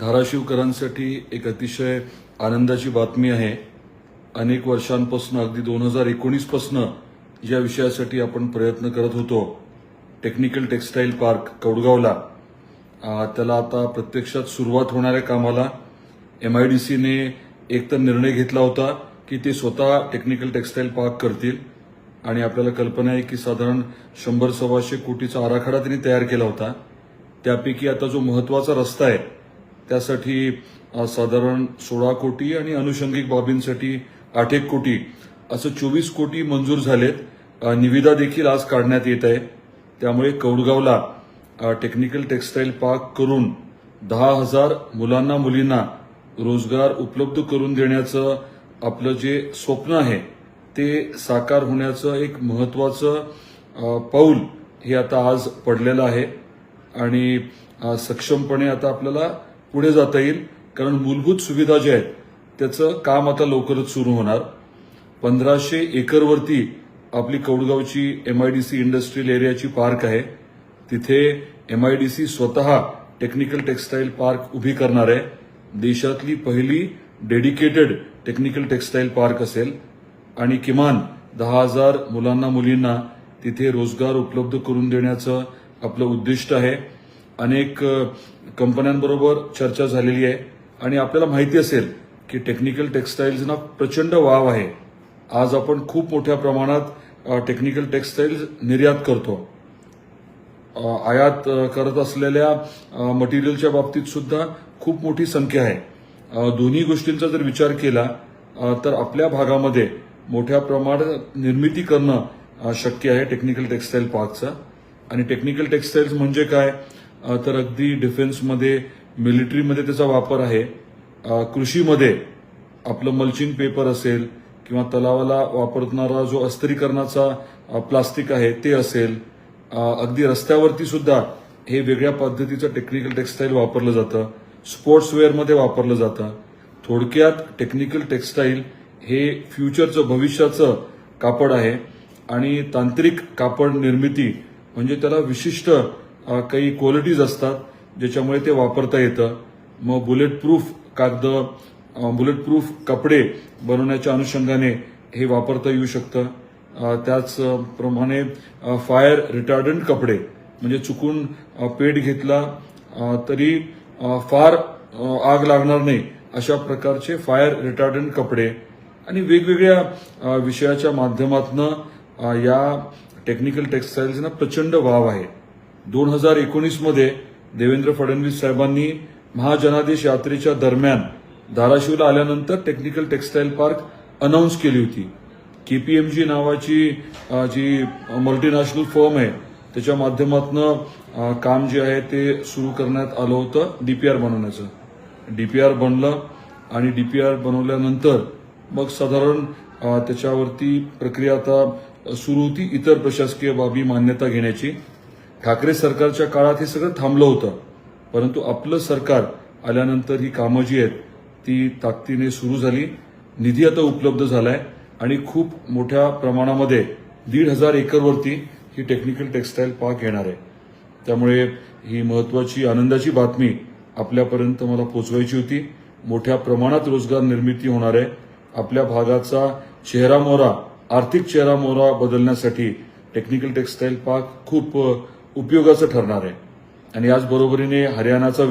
धाराशिवकरांसाठी एक अतिशय आनंदाची बातमी आहे. अनेक वर्षांपासून अगदी दोन हजार एकोणीसपासून या विषयासाठी आपण प्रयत्न करत होतो. टेक्निकल टेक्सटाईल पार्क कौडगावला. त्याला आता प्रत्यक्षात सुरुवात होणाऱ्या कामाला एम आय डी सीने एक तर निर्णय घेतला होता की ते स्वतः टेक्निकल टेक्सटाईल पार्क करतील आणि आपल्याला कल्पना आहे की साधारण शंभर सव्वाशे कोटीचा आराखडा त्यांनी तयार केला होता. त्यापैकी आता जो महत्त्वाचा रस्ता आहे त्यासाठी साधारण सोळा कोटी आणि अनुषंगिक बाबींसाठी आठ एक कोटी असं चोवीस कोटी मंजूर झालेत. निविदा देखील आज काढण्यात येत आहे. त्यामुळे कौडगावला टेक्निकल टेक्सटाईल पार्क करून दहा हजार मुलांना मुलींना रोजगार उपलब्ध करून देण्याचं आपलं जे स्वप्न आहे ते साकार होण्याचं एक महत्वाचं पाऊल हे आता आज पडलेलं आहे. आणि सक्षमपणे आता आपल्याला पुढे जाता येईल. कारण मूलभूत सुविधा ज्या आहेत त्याचं काम आता लवकरच सुरू होणार. पंधराशे एकरवरती आपली कौडगावची एमआयडीसी इंडस्ट्रियल एरियाची पार्क आहे. तिथे एमआयडीसी स्वतः टेक्निकल टेक्सटाईल पार्क उभी करणार आहे. देशातली पहिली डेडिकेटेड टेक्निकल टेक्सटाईल पार्क असेल. आणि किमान दहा हजार मुलांना मुलींना तिथे रोजगार उपलब्ध करून देण्याचं आपलं उद्दिष्ट आहे. अनेक कंपन्यांबरोबर चर्चा झालेली आहे. आणि आपल्याला माहिती असेल की टेक्निकल टेक्सटाईल्सना प्रचंड वाव आहे. आज आपण खूप मोठ्या प्रमाणात टेक्निकल टेक्सटाईल्स निर्यात करतो. आयात करत असलेल्या मटेरियलच्या बाबतीत सुद्धा खूप मोठी संख्या आहे. दोन्ही गोष्टींचा जर विचार केला तर आपल्या भागामध्ये मोठ्या प्रमाणात निर्मिती करणं शक्य आहे टेक्निकल टेक्सटाईल पार्कचं आणि टेक्निकल टेक्सटाईल्स म्हणजे काय? तर अगदी डिफेन्समध्ये मिलिटरीमध्ये त्याचा वापर आहे. कृषीमध्ये आपलं मल्चिंग पेपर असेल किंवा तलावाला वापरणारा जो अस्त्रीकरणाचा प्लास्टिक आहे ते असेल. अगदी रस्त्यावरती सुद्धा हे वेगळ्या पद्धतीचं टेक्निकल टेक्सटाईल वापरलं जातं. स्पोर्ट्सवेअरमध्ये वापरलं जातं. थोडक्यात टेक्निकल टेक्सटाईल हे फ्युचरचं भविष्याचं कापड आहे. आणि तांत्रिक कापड निर्मिती म्हणजे त्याला विशिष्ट काही क्वालिटीज असतात ज्याच्यामुळे ते वापरता येतं. मग बुलेट प्रूफ कागद बुलेट प्रूफ कपडे बनवण्याच्या अनुषंगाने हे वापरता येऊ शकतं. त्याचप्रमाणे फायर रिटार्डंट कपडे म्हणजे चुकून पेट घेतला तरी फार आग लागणार नाही अशा प्रकारचे फायर रिटार्डंट कपडे आणि वेगवेगळ्या विषयाच्या माध्यमातून या टेक्निकल टेक्सटाईल्सना प्रचंड वाव आहे. दोन हजार एकोणीसमध्ये देवेंद्र फडणवीस साहेबांनी महाजनादेश यात्रेच्या दरम्यान धाराशिवला आल्यानंतर टेक्निकल टेक्सटाईल पार्क अनाऊन्स केली होती. केपीएमजी नावाची जी मल्टीनॅशनल फर्म आहे त्याच्या माध्यमातून काम जे आहे ते सुरू करण्यात आलं होतं डीपीआर बनवण्याचं. डीपीआर बनलं आणि डीपीआर बनवल्यानंतर मग साधारण त्याच्यावरती प्रक्रिया आता सुरू होती. इतर प्रशासकीय बाबी मान्यता घेण्याची. ठाकरे सरकारच्या काळात हे सगळं थांबलं होतं. परंतु आपलं सरकार आल्यानंतर ही कामं जी आहेत ती ताकदीने सुरू झाली. निधी आता उपलब्ध झालाय आणि खूप मोठ्या प्रमाणामध्ये दीड हजार एकरवरती ही टेक्निकल टेक्सटाईल पार्क येणार आहे. त्यामुळे ही महत्वाची आनंदाची बातमी आपल्यापर्यंत मला पोचवायची होती. मोठ्या प्रमाणात रोजगार निर्मिती होणार आहे. आपल्या भागाचा चेहरा मोहरा आर्थिक चेहरा मोहरा बदलण्यासाठी टेक्निकल टेक्सटाईल पार्क खूप उपयोगाचं ठरणार आहे. आणि याचबरोबरीने हरियाणाचा